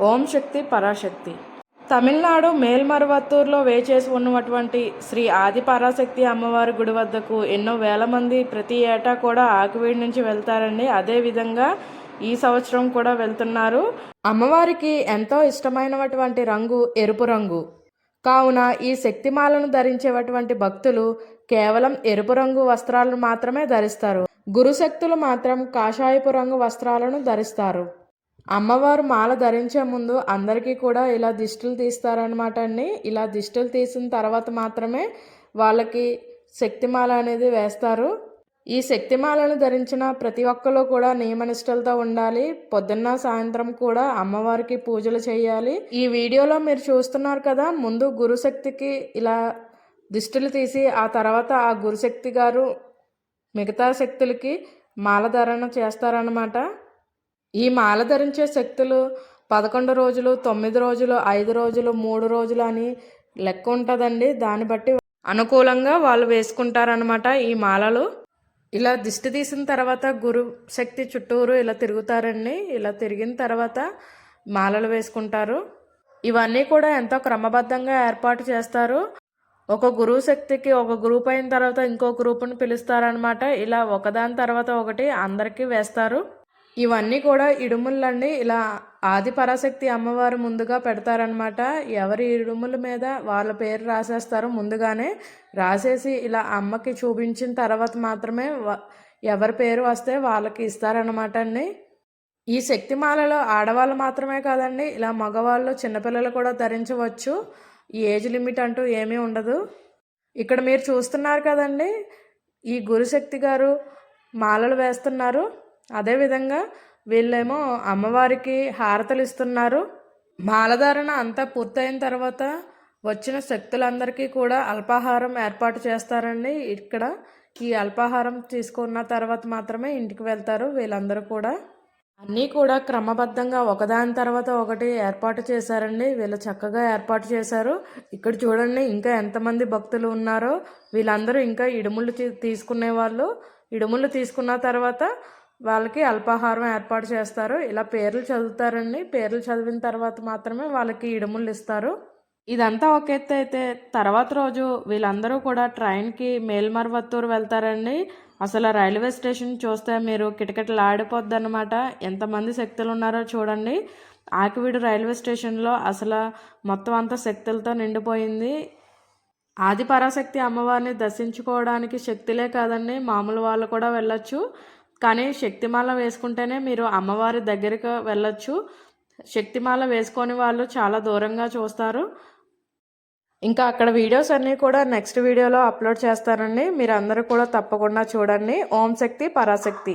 ఓం శక్తి పరాశక్తి. తమిళనాడు మేల్మరువత్తూరులో వేచేసి ఉన్నటువంటి శ్రీ ఆది పరాశక్తి అమ్మవారి గుడి వద్దకు ఎన్నో వేల మంది ప్రతి ఏటా కూడా ఆకువీడి నుంచి వెళ్తారండి. అదేవిధంగా ఈ సంవత్సరం కూడా వెళ్తున్నారు. అమ్మవారికి ఎంతో ఇష్టమైనటువంటి రంగు ఎరుపు రంగు. కావున ఈ శక్తిమాలను ధరించేటువంటి భక్తులు కేవలం ఎరుపు రంగు వస్త్రాలను మాత్రమే ధరిస్తారు. గురుశక్తులు మాత్రం కాషాయపు రంగు వస్త్రాలను ధరిస్తారు. అమ్మవారు మాల ధరించే ముందు అందరికీ కూడా ఇలా దిష్టిలు తీస్తారనమాట అండి. ఇలా దిష్టిలు తీసిన తర్వాత మాత్రమే వాళ్ళకి శక్తిమాల అనేది వేస్తారు. ఈ శక్తిమాలను ధరించిన ప్రతి ఒక్కరు కూడా నియమనిష్టలతో ఉండాలి. పొద్దున్న సాయంత్రం కూడా అమ్మవారికి పూజలు చేయాలి. ఈ వీడియోలో మీరు చూస్తున్నారు కదా ముందు గురుశక్తికి ఇలా దిష్టిలు తీసి ఆ తర్వాత ఆ గురుశక్తి గారు మిగతా శక్తులకి మాలధారణ చేస్తారనమాట ఈ మాల ధరించే శక్తులు పదకొండు రోజులు తొమ్మిది రోజులు ఐదు రోజులు మూడు రోజులు అని లెక్క ఉంటుందండి. దాన్ని బట్టి అనుకూలంగా వాళ్ళు వేసుకుంటారనమాట ఈ మాలలు. ఇలా దిష్టి తీసిన తర్వాత గురు శక్తి చుట్టూరు ఇలా తిరుగుతారండి. ఇలా తిరిగిన తర్వాత మాలలు వేసుకుంటారు. ఇవన్నీ కూడా ఎంతో క్రమబద్ధంగా ఏర్పాటు చేస్తారు. ఒక గురువు శక్తికి ఒక గ్రూప్ అయిన తర్వాత ఇంకో గ్రూప్ని పిలుస్తారనమాట ఇలా ఒకదాని తర్వాత ఒకటి అందరికీ వేస్తారు. ఇవన్నీ కూడా ఇడుములండి ఇలా ఆది పరాశక్తి అమ్మవారు ముందుగా పెడతారనమాట ఎవరి ఇడుముల మీద వాళ్ళ పేరు రాసేస్తారు ముందుగానే రాసేసి ఇలా అమ్మకి చూపించిన తర్వాత మాత్రమే ఎవరి పేరు వస్తే వాళ్ళకి ఇస్తారనమాట అండి. ఈ శక్తిమాలలో ఆడవాళ్ళు మాత్రమే కాదండి ఇలా మగవాళ్ళు చిన్నపిల్లలు కూడా ధరించవచ్చు. ఏజ్ లిమిట్ అంటూ ఏమీ ఉండదు. ఇక్కడ మీరు చూస్తున్నారు కదండి ఈ గురుశక్తి గారు మాలలు వేస్తున్నారు. అదేవిధంగా వీళ్ళేమో అమ్మవారికి హారతలు ఇస్తున్నారు మాలధారణ అంతా పూర్తయిన తర్వాత వచ్చిన శక్తులందరికీ కూడా అల్పాహారం ఏర్పాటు చేస్తారండి. ఇక్కడ ఈ అల్పాహారం తీసుకున్న తర్వాత మాత్రమే ఇంటికి వెళ్తారు వీళ్ళందరూ కూడా. అన్నీ కూడా క్రమబద్ధంగా ఒకదాని తర్వాత ఒకటి ఏర్పాటు చేశారండి. వీళ్ళు చక్కగా ఏర్పాటు చేశారు. ఇక్కడ చూడండి ఇంకా ఎంతమంది భక్తులు ఉన్నారో. వీళ్ళందరూ ఇంకా ఇడుములు తీసుకునే వాళ్ళు ఇడుములు తీసుకున్న తర్వాత వాళ్ళకి అల్పాహారం ఏర్పాటు చేస్తారు. ఇలా పేర్లు చదువుతారండి. పేర్లు చదివిన తర్వాత మాత్రమే వాళ్ళకి ఇడుములు ఇస్తారు. ఇదంతా ఒక ఎత్తు అయితే తర్వాత రోజు వీళ్ళందరూ కూడా ట్రైన్కి మేల్మర్వత్తూరు వెళ్తారండి. అసలు రైల్వే స్టేషన్ చూస్తే మీరు కిటకిటలాడిపోద్ది అనమాట ఎంతమంది శక్తులు ఉన్నారో చూడండి. ఆకివీడు రైల్వే స్టేషన్లో అసలు మొత్తం అంతా శక్తులతో నిండిపోయింది. ఆది పరాశక్తి అమ్మవారిని దర్శించుకోవడానికి శక్తులే కాదండి. మామూలు వాళ్ళు కూడా వెళ్ళొచ్చు. కానీ శక్తిమాల వేసుకుంటేనే మీరు అమ్మవారి దగ్గరికి వెళ్ళొచ్చు. శక్తిమాల వేసుకొని వాళ్ళు చాలా దూరంగా చూస్తారు. ఇంకా అక్కడ వీడియోస్ అన్నీ కూడా నెక్స్ట్ వీడియోలో అప్లోడ్ చేస్తారండి మీరు అందరూ కూడా తప్పకుండా చూడండి. ఓం శక్తి పరాశక్తి.